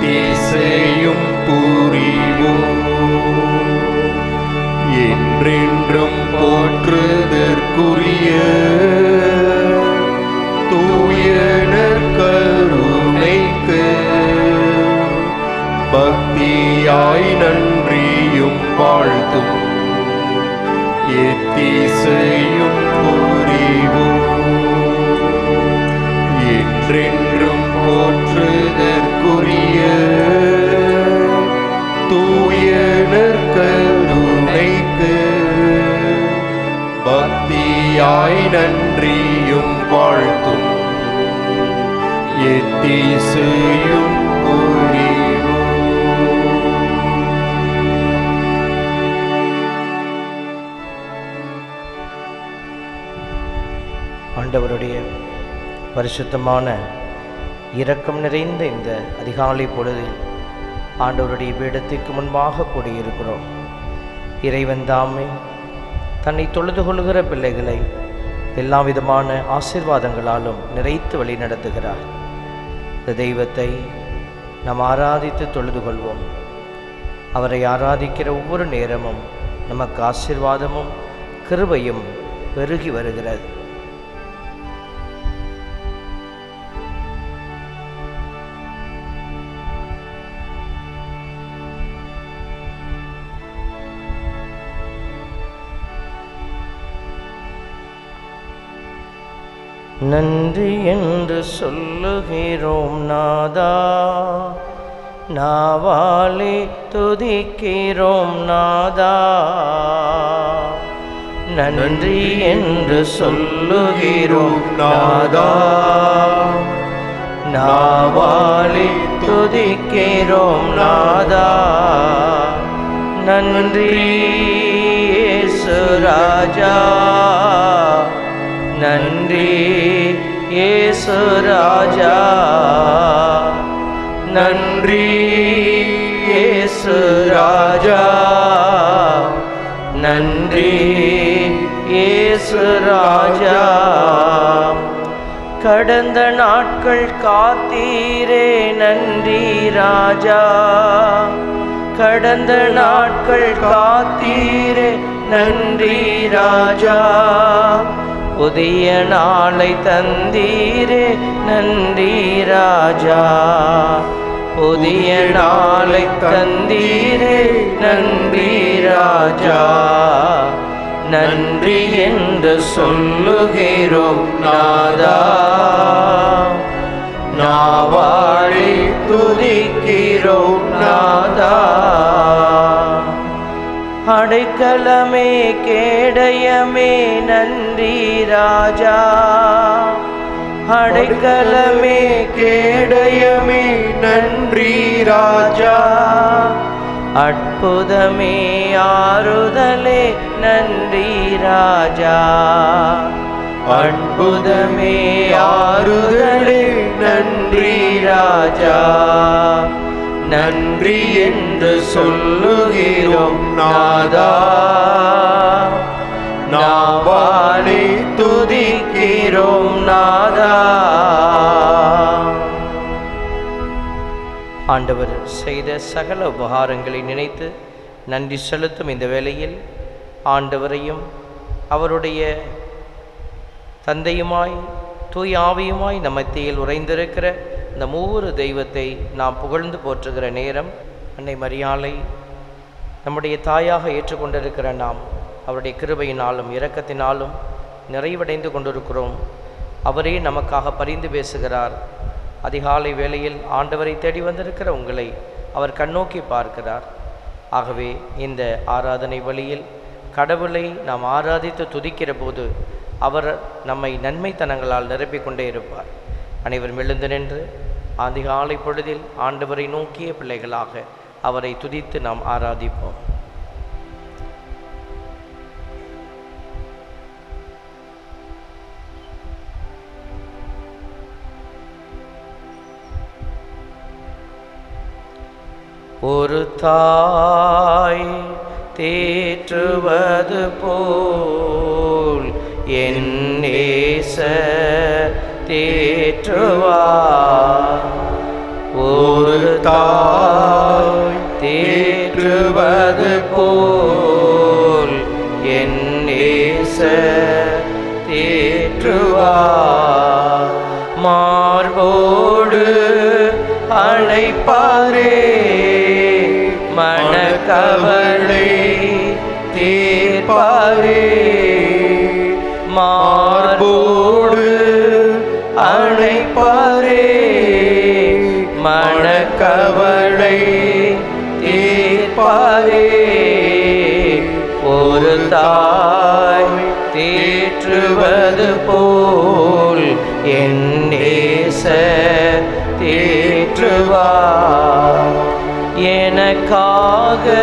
திசையும் புரிவோம். என்றென்றும் போற்றுதற்குரிய தூயனர் கருணைக்கு பக்தியாய் நன்றியும் வாழ்த்தும். எத்திசையும் புரிவோம். என்றென்றும் பக்தியாய் நன்றியும் வாழ்த்தும். எத்திசையும் ஆண்டவருடைய பரிசுத்தமான இரக்கம் நிறைந்த இந்த அதிகாலை பொழுதில் ஆண்டவருடைய பீடத்திற்கு முன்பாக கூடியிருக்கிறோம். இறைவன் தாமே தன்னை தொழுது கொள்கிற பிள்ளைகளை எல்லா விதமான ஆசீர்வாதங்களாலும் நிறைத்து வழி நடத்துகிறார். இந்த தெய்வத்தை நாம் ஆராதித்து தொழுது கொள்வோம். அவரை ஆராதிக்கிற ஒவ்வொரு நேரமும் நமக்கு ஆசீர்வாதமும் கிருபையும் பெருகி வருகிறது. நன்றி என்று சொல்லுகிறோம் நாதா. நாவாலே துதிக்கிறோம் நாதா. நன்றி என்று சொல்லுகிறோம் நாதா. நாவாலே துதிக்கிறோம் நாதா. நன்றி இயேசு ராஜா. நன்றி இயேசு ராஜா நன்றி இயேசு ராஜா நன்றி இயேசு ராஜா கடந்த நாட்கள் காத்தீரே நன்றி ராஜா. கடந்த நாட்கள் காத்தீரே நன்றி ராஜா. புதிய நாளை தந்தீரே நன்றி ராஜா. புதிய நாளை தந்தீரே நன்றி ராஜா. நன்றி என்று சொல்லுகிறோம் நாதா. நாவாழி துதிக்கிறோம் நாதா. அடைக்கலமே கேடயமே நன்றி ராஜா. அடைக்கலமே கேடயமே நன்றி ராஜா. அற்புதமே ஆறுதலே நன்றி ராஜா. அற்புதமே ஆறுதலே நன்றி ராஜா. நன்றி என்று சொல்லுகிறோம் நாதா. நாவாலே துதிக்கிறோம் நாதா. ஆண்டவர் செய்த சகல உபகாரங்களை நினைத்து நன்றி செலுத்தும் இந்த வேளையில் ஆண்டவரையும் அவருடைய தந்தையுமாய் தூய் ஆவியுமாய் நம்மத்தியில் உறைந்திருக்கிற இந்த மூவொரு தெய்வத்தை நாம் புகழ்ந்து போற்றுகிற நேரம் அன்னை மரியாலை நம்முடைய தாயாக ஏற்றுக்கொண்டிருக்கிற நாம் அவருடைய கிருபையினாலும் இரக்கத்தினாலும் நிறைவடைந்து கொண்டிருக்கிறோம். அவரே நமக்காக பரிந்து பேசுகிறார். அதிகாலை வேளையில் ஆண்டவரை தேடி வந்திருக்கிற உங்களை அவர் கண்ணோக்கி பார்க்கிறார். ஆகவே இந்த ஆராதனை வழியில் கடவுளை நாம் ஆராதித்து துதிக்கிற போது அவர் நம்மை நன்மைத்தனங்களால் நிரப்பிக்கொண்டே இருப்பார். அனைவரும் எழுந்து நின்று ஆதிகாலை பொழுதில் ஆண்டவரை நோக்கிய பிள்ளைகளாக அவரை துதித்து நாம் ஆராதிப்போம். ஒரு தாய் தேற்றுவது போல் என் நேச தேற்றுவார். ஒரு தாய் தேற்றுவது போல் என் நேச தேற்றுவார். மார்போடு அழைப்பாரே மனக்கவலை தீர்ப்பாரே. மார்போ பாரே. மனக்கவலை தீர்ப்பாரே. ஒரு தாய் தேற்றுவது போல் என் நேச தேற்றுவார். எனக்காக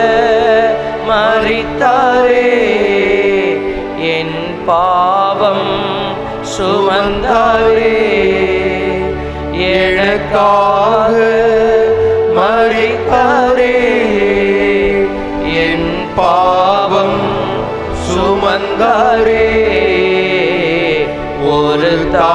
மறித்தாரே. என் பாவம் சுமந்தாரே. எனக்காக மறித்தாரே என் பாவம் சுமந்தாரே ஒரு தா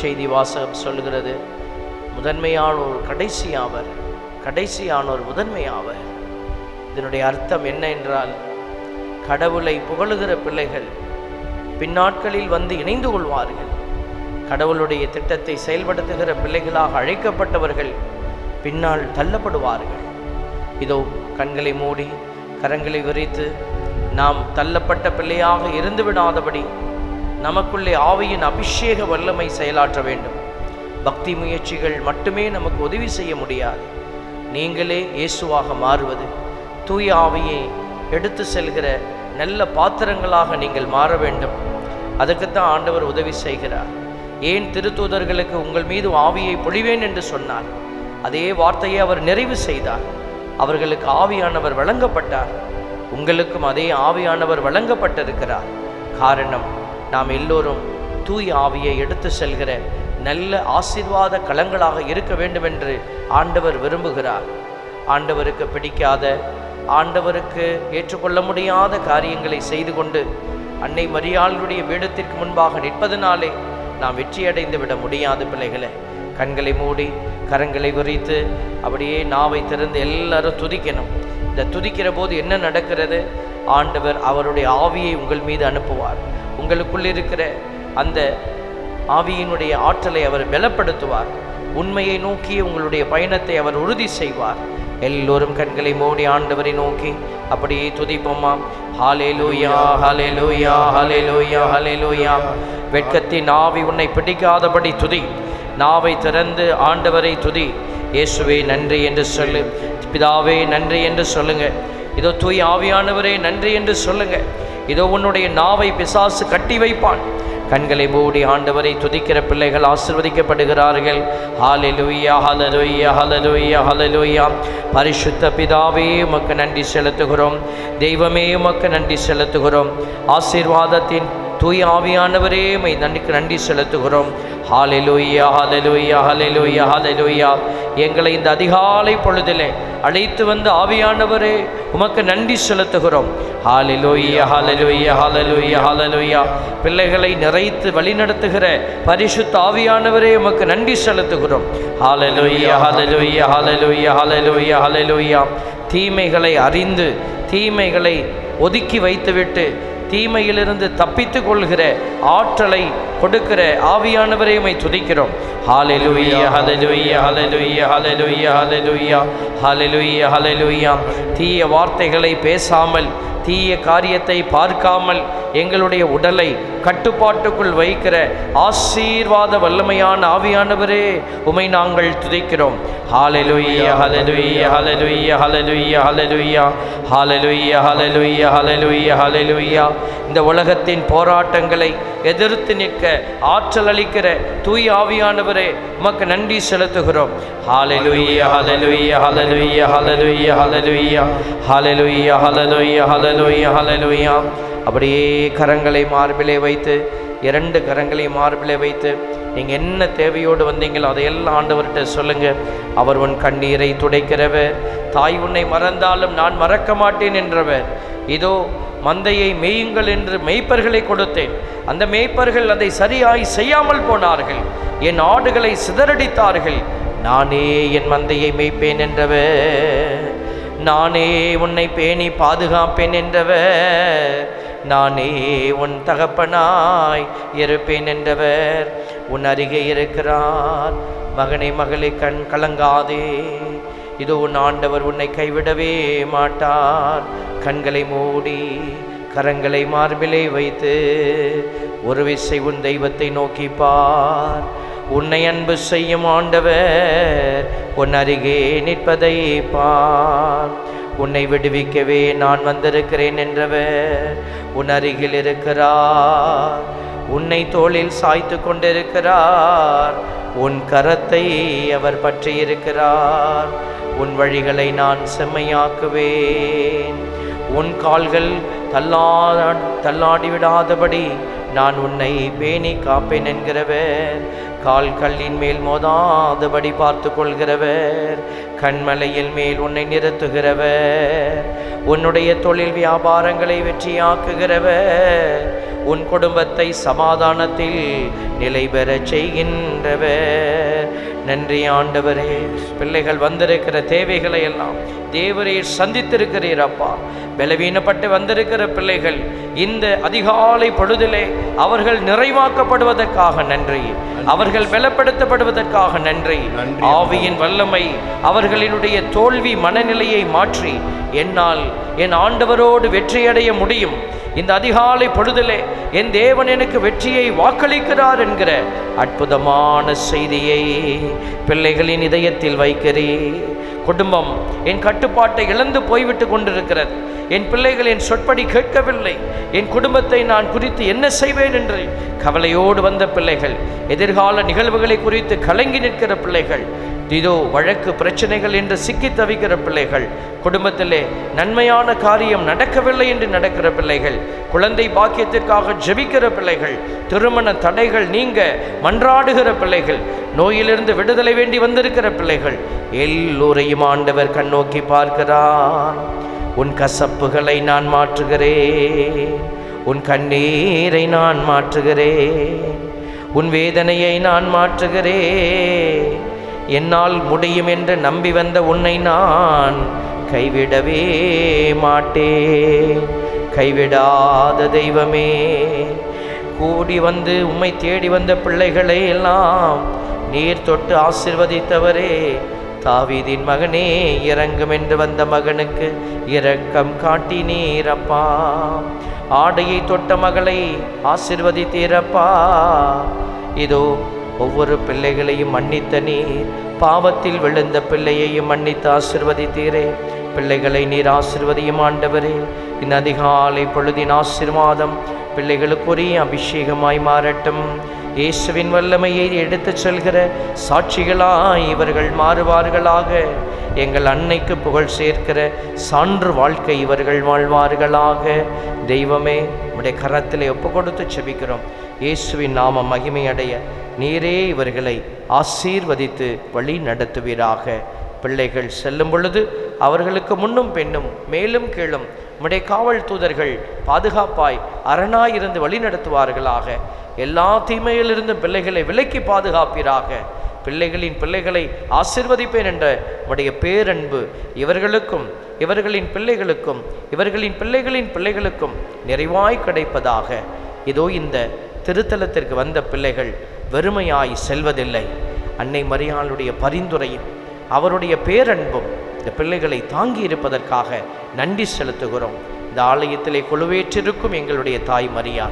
நாள் வாசகம் சொல்லுகிறது முதன்மையானோர் கடைசியாவர் கடைசியானோர் முதன்மையாவர். இதனுடைய அர்த்தம் என்ன என்றால் கடவுளை புகழுகிற பிள்ளைகள் பின்னாட்களில் வந்து இணைந்து கொள்வார்கள். கடவுளுடைய திட்டத்தை செயல்படுத்துகிற பிள்ளைகளாக அழைக்கப்பட்டவர்கள் பின்னால் தள்ளப்படுவார்கள். இதோ கண்களை மூடி கரங்களை விரித்து நாம் தள்ளப்பட்ட பிள்ளையாக இருந்து விடாதபடி நமக்குள்ளே ஆவியின் அபிஷேக வல்லமை செயலாற்ற வேண்டும். பக்தி முயற்சிகள் மட்டுமே நமக்கு உதவி செய்ய முடியாது. நீங்களே இயேசுவாக மாறுவது தூய ஆவியை எடுத்து செல்கிற நல்ல பாத்திரங்களாக நீங்கள் மாற வேண்டும். அதுக்குத்தான் ஆண்டவர் உதவி செய்கிறார். ஏன் திருத்தூதர்களுக்கு உங்கள் மீது ஆவியை பொழிவேன் என்று சொன்னார்? அதே வார்த்தையை அவர் நிறைவு செய்தார். அவர்களுக்கு ஆவியானவர் வழங்கப்பட்டார். உங்களுக்கும் அதே ஆவியானவர் வழங்கப்பட்டிருக்கிறார். காரணம் நாம் எல்லோரும் தூய் ஆவியை எடுத்து செல்கிற நல்ல ஆசீர்வாத களங்களாக இருக்க வேண்டும் என்று ஆண்டவர் விரும்புகிறார். ஆண்டவருக்கு பிடிக்காத ஆண்டவருக்கு ஏற்றுக்கொள்ள முடியாத காரியங்களை செய்து கொண்டு அன்னை மரியாளுடைய வேடத்திற்கு முன்பாக நிற்பதனாலே நாம் வெற்றியடைந்து விட முடியாது பிள்ளைகளை. கண்களை மூடி கரங்களை விரித்து அப்படியே நாவை திறந்து எல்லாரும் துதிக்கணும். இந்த துதிக்கிற போது என்ன நடக்கிறது? ஆண்டவர் அவருடைய ஆவியை உங்கள் மீது அனுப்புவார். உங்களுக்குள் இருக்கிற அந்த ஆவியினுடைய ஆற்றலை அவர் பலப்படுத்துவார். உண்மையை நோக்கி உங்களுடைய பயணத்தை அவர் உறுதி செய்வார். எல்லோரும் கண்களை மூடி ஆண்டவரை நோக்கி அப்படியே துதிப்போமாம் ஹாலே லூயா ஹாலே லூயா ஹாலே லூயா ஹாலே லூயா வெட்கத்தின் ஆவி உன்னை பிடிக்காதபடி துதி. நாவை திறந்து ஆண்டவரை துதி. இயேசுவே நன்றி என்று சொல்லு. பிதாவே நன்றி என்று சொல்லுங்க. இதோ தூய் ஆவியானவரே நன்றி என்று சொல்லுங்கள் இதோ உன்னுடைய நாவை பிசாசு கட்டி வைப்பான். கண்களை மூடி ஆண்டவரை துதிக்கிற பிள்ளைகள் ஆசிர்வதிக்கப்படுகிறார்கள். ஹாலலுய்யா ஹலலுய்யா ஹலலுய்யா ஹலலுய்யா பரிசுத்த பிதாவே உமக்கு நன்றி செலுத்துகிறோம். தெய்வமே உமக்கு நன்றி செலுத்துகிறோம். ஆசீர்வாதத்தின் தூய் ஆவியானவரே மை நன்றிக்கு நன்றி செலுத்துகிறோம். ஹாலலுய்யா ஹலலுய்யா ஹலலுய்யா ஹலலுய்யா எங்களை இந்த அதிகாலை பொழுதிலே அழைத்து வந்த ஆவியானவரே உமக்கு நன்றி செலுத்துகிறோம். ஹாலிலோய்யா ஹாலலோய்யா ஹாலலோய்யா ஹாலலோய்யா பிள்ளைகளை நிறைத்து வழிநடத்துகிற பரிசுத்த ஆவியானவரே உமக்கு நன்றி செலுத்துகிறோம். ஹாலலோய்யா ஹாலலோய்யா ஹாலலோய்யா ஹாலலோய்யா ஹாலலோய்யா தீமைகளை அறிந்து தீமைகளை ஒதுக்கி வைத்துவிட்டு தீமையிலிருந்து தப்பித்து கொள்கிற ஆற்றலை கொடுக்கிற ஆவியானவரை உமை துதிக்கிறோம். Hallelujah hallelujah hallelujah hallelujah hallelujah hallelujah hallelujah தீய வார்த்தைகளை பேசாமல் தீய காரியத்தை பார்க்காமல் எங்களுடைய உடலை கட்டுப்பாட்டுக்குள் வைக்கிற ஆசீர்வாத வல்லமையான ஆவியானவரே உமை நாங்கள் துதிக்கிறோம் ஹாலலுய்யா ஹலலுய்யா ஹலலுய்யா ஹலலுய்யா ஹலலுய்யா ஹாலலுய்யா ஹலலுய்யா ஹலலுய்யா ஹலலுய்யா இந்த உலகத்தின் போராட்டங்களை எதிர்த்து நிற்க ஆற்றல் அளிக்கிற தூய் ஆவியானவரே உமக்கு நன்றி செலுத்துகிறோம் ஹாலலுய்யா ஹலலுய்யா ஹலலுய்யா ஹலலுய்யா ஹலலுய்யா ஹலலுய்யா ஹலலுய்யா ஹலலுய்யா ஹலலுய்யா அப்படியே கரங்களை மார்பிலே வைத்து இரண்டு கரங்களை மார்பிலே வைத்து நீங்கள் என்ன தேவையோடு வந்தீங்களோ அதையெல்லாம் ஆண்டவர்கிட்ட சொல்லுங்கள் அவர் உன் கண்ணீரை துடைக்கிறவர். தாய் உன்னை மறந்தாலும் நான் மறக்க மாட்டேன் என்றவர். இதோ மந்தையை மேயுங்கள் என்று மெய்ப்பர்களை கொடுத்தேன். அந்த மேய்ப்பர்கள் அதை சரியாய் செய்யாமல் போனார்கள். என் ஆடுகளை சிதறடித்தார்கள். நானே என் மந்தையை மேய்ப்பேன் என்றவர். நானே உன்னை பேணி பாதுகாப்பேன் என்றவர். நானே உன் தகப்பனாய் இருப்பேன் என்றவர். உன் அருகே இருக்கிறார். மகனை மகளை கண் கலங்காதே. இதோ உன் ஆண்டவர் உன்னை கைவிடவே மாட்டார். கண்களை மூடி கரங்களை மார்பிலே வைத்து ஒரு விசை உன் தெய்வத்தை நோக்கி பார் உன்னை அன்பு செய்யும் ஆண்டவர் உன் அருகே நிற்பதை பார். உன்னை விடுவிக்கவே நான் வந்திருக்கிறேன் என்றவர். உன் அருகில் இருக்கிறார். உன்னை தோளில் சாய்த்து கொண்டிருக்கிறார். உன் கரத்தை அவர் பற்றியிருக்கிறார் உன் வழிகளை நான் செம்மையாக்குவேன். உன் கால்கள் தள்ளா தள்ளாடி விடாதபடி நான் உன்னை பேணி காப்பேன் என்கிறவர். கால் கல்லின் மேல் மோதாதபடி பார்த்து கொள்கிறவர் கண்மலையில் மேல் உன்னை நிறுத்துகிறவர். உன்னுடைய தொழில் வியாபாரங்களை வெற்றியாக்குகிறவர். உன் குடும்பத்தை சமாதானத்தில் நிலை பெறச் செய்கின்றவர். நன்றி ஆண்டவரே. பிள்ளைகள் வந்திருக்கிற தேவைகளை எல்லாம் தேவரே சந்தித்திருக்கிறீர் அப்பா. பலவீனப்பட்டு வந்திருக்கிற பிள்ளைகள் இந்த அதிகாலை பொழுதிலே அவர்கள் நிறைவாக்கப்படுவதற்காக நன்றி. அவர்கள் பலப்படுத்தப்படுவதற்காக நன்றி. ஆவியின் வல்லமை அவர்களினுடைய தோல்வி மனநிலையை மாற்றி என்னால் என் ஆண்டவரோடு வெற்றியடைய முடியும். இந்த அதிகாலை பொழுதிலே என் தேவன் எனக்கு வெற்றியை வாக்களிக்கிறார் என்கிற அற்புதமான செய்தியை பிள்ளைகளின் இதயத்தில் வைக்கிறேன் குடும்பம் என் கட்டுப்பாட்டை இழந்து போய்விட்டு கொண்டிருக்கிறது. என் பிள்ளைகள் என் சொற்படி கேட்கவில்லை. என் குடும்பத்தை நான் குறித்து என்ன செய்வேன் என்று கவலையோடு வந்த பிள்ளைகள் எதிர்கால நிகழ்வுகளை குறித்து கலங்கி நிற்கிற பிள்ளைகள் இதோ வழக்கு பிரச்சனைகள் என்று சிக்கி தவிக்கிற பிள்ளைகள் குடும்பத்திலே நன்மையான காரியம் நடக்கவில்லை என்று நடக்கிற பிள்ளைகள் குழந்தை பாக்கியத்திற்காக ஜெபிக்கிற பிள்ளைகள் திருமண தடைகள் நீங்க மன்றாடுகிற பிள்ளைகள் நோயிலிருந்து விடுதலை வேண்டி வந்திருக்கிற பிள்ளைகள் எல்லோரையும் ஆண்டவர் கண்ணோக்கி பார்க்கிறார். உன் கசப்புகளை நான் மாற்றுகிறேன். உன் கண்ணீரை நான் மாற்றுகிறேன். உன் வேதனையை நான் மாற்றுகிறேன். என்னால் முடியும் என்று நம்பி வந்த உன்னை நான் கைவிடவே மாட்டேன். கைவிடாத தெய்வமே கூடி வந்து உம்மை தேடி வந்த பிள்ளைகளை எல்லாம் நீர் தொட்டு ஆசிர்வதித்தவரே. தாவீதின் மகனே இறங்கும் என்று வந்த மகனுக்கு இரக்கம் காட்டி நீரப்பா. ஆடையை தொட்ட மகளை ஆசிர்வதித்தீரப்பா. இதோ ஒவ்வொரு பிள்ளைகளையும் மன்னித்த நீர் பாவத்தில் விழுந்த பிள்ளையையும் மன்னித்து ஆசிர்வதித்தீரே. பிள்ளைகளை நீர் ஆசிர்வதியும் ஆண்டவரே. இந்த அதிகாலை பொழுதின் ஆசிர்வாதம் பிள்ளைகளுக்குரிய அபிஷேகமாய் மாறட்டும். இயேசுவின் வல்லமையை எடுத்துச் செல்கிற சாட்சிகளாய் இவர்கள் மாறுவார்களாக. எங்கள் அன்னைக்கு புகழ் சேர்க்கிற சான்று வாழ்க்கை இவர்கள் வாழ்வார்களாக. தெய்வமே உடைய கரத்தில் ஒப்பு கொடுத்து செபிக்கிறோம். இயேசுவின் நாம மகிமையடைய. நீரே இவர்களை ஆசீர்வதித்து வழி நடத்துவீராக பிள்ளைகள் செல்லும் பொழுது அவர்களுக்கு முன்னும் பெண்ணும் மேலும் கீழும் உம்முடைய காவல் தூதர்கள் பாதுகாப்பாய் அரணாயிருந்து வழி நடத்துவார்களாக எல்லா தீமையிலிருந்தும் பிள்ளைகளை விலக்கி பாதுகாப்பீராக. பிள்ளைகளின் பிள்ளைகளை ஆசிர்வதிப்பேன் என்ற உடைய பேரன்பு இவர்களுக்கும் இவர்களின் பிள்ளைகளுக்கும் இவர்களின் பிள்ளைகளின் பிள்ளைகளுக்கும் நிறைவாய் கிடைப்பதாக. இதோ இந்த திருத்தலத்திற்கு வந்த பிள்ளைகள் வெறுமையாய் செல்வதில்லை. அன்னை மரியாளுடைய பரிந்துரையும் அவருடைய பேரன்பும் இந்த பிள்ளைகளை தாங்கி இருப்பதற்காக நன்றி செலுத்துகிறோம். இந்த ஆலயத்திலே கொழுவேற்றிருக்கும் எங்களுடைய தாய் மரியா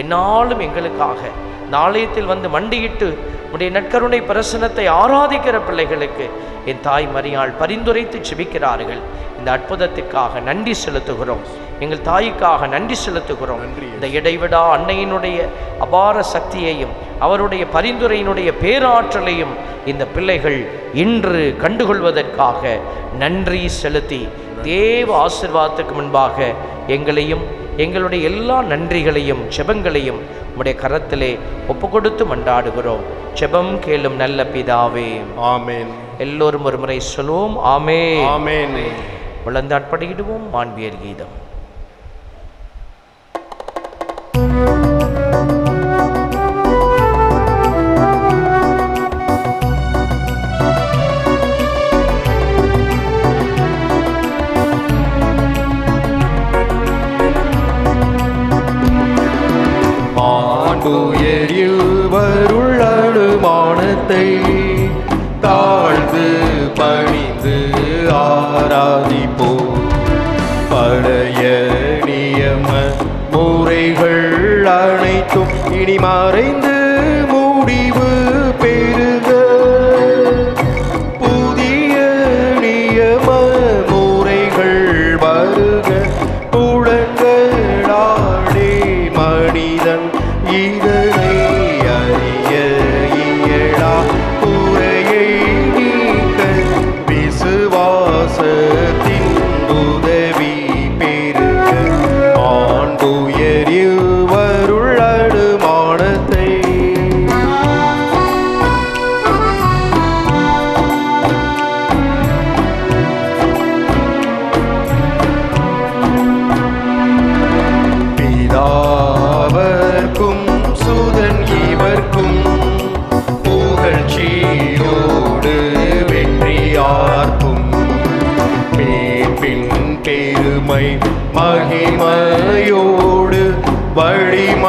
என்னாலும் எங்களுக்காக இந்த ஆலயத்தில் வந்து மண்டியிட்டு உடைய நற்கருணை பிரசனத்தை ஆராதிக்கிற பிள்ளைகளுக்கு என் தாய் மரியாள் பரிந்துரைத்து செபிக்கிறார்கள். இந்த அற்புதத்திற்காக நன்றி செலுத்துகிறோம். எங்கள் தாய்க்காக நன்றி செலுத்துகிறோம். இந்த இடைவிடா அன்னையினுடைய அபார சக்தியையும் அவருடைய பரிந்துரையினுடைய பேராற்றலையும் இந்த பிள்ளைகள் இன்று கண்டுகொள்வதற்காக நன்றி செலுத்தி தேவ ஆசிர்வாதத்துக்கு முன்பாக எங்களையும் எங்களுடைய எல்லா நன்றிகளையும் செபங்களையும் உம்முடைய கரத்திலே ஒப்பு கொடுத்து மன்றாடுகிறோம். செபம் கேளும் நல்ல பிதாவே. ஆமென். எல்லோரும் ஒரு முறை சொல்லுவோம் ஆமே ஆமென். விளந்தாட்படியிடுவோம் மாண்பியர் கீதம். மகிமையோடு வழிம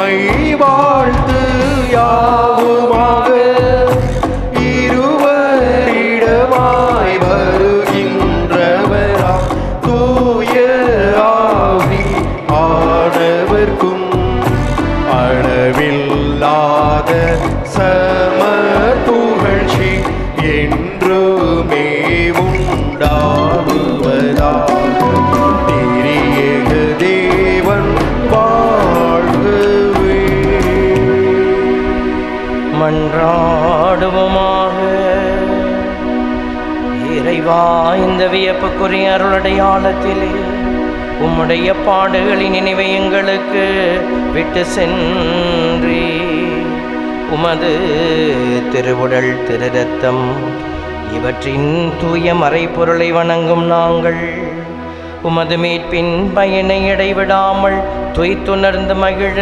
இறைவா இந்த வியப்புக்குரிய அருளடையாளத்திலே உம்முடைய பாடுகளின் நினைவை எங்களுக்கு விட்டு சென்றி. உமது திருவுடல் திருரத்தம் இவற்றின் தூய மறைப்பொருளை வணங்கும் நாங்கள். உமது மீட்பின் பயனை இடைவிடாமல் துய்த்துணர்ந்து மகிழ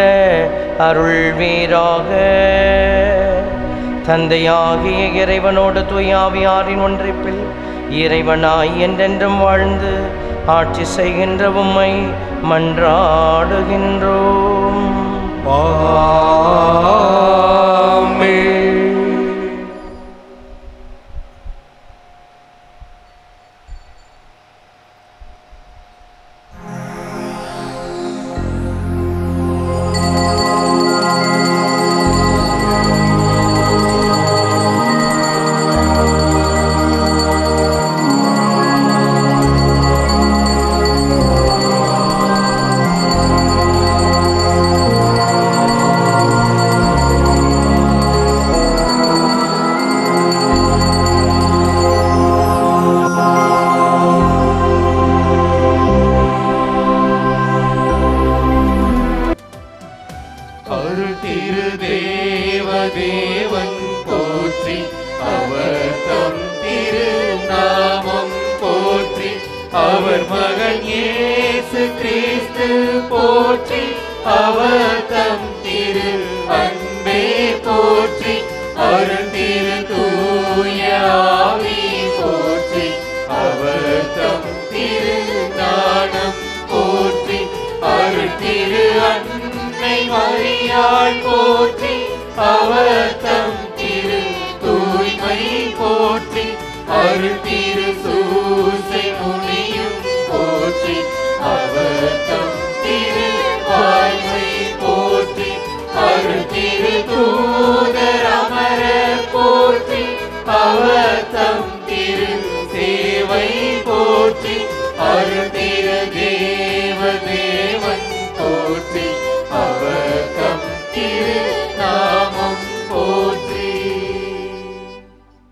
அருள் வீராக தந்தையாகிய இறைவனோடு தூயாவியாரின் ஒன்றிப்பில் இறைவனாய் என்றென்றும் வாழ்ந்து ஆட்சி செய்கின்ற உம்மை மன்றாடுகின்றோம். பாமே அவர்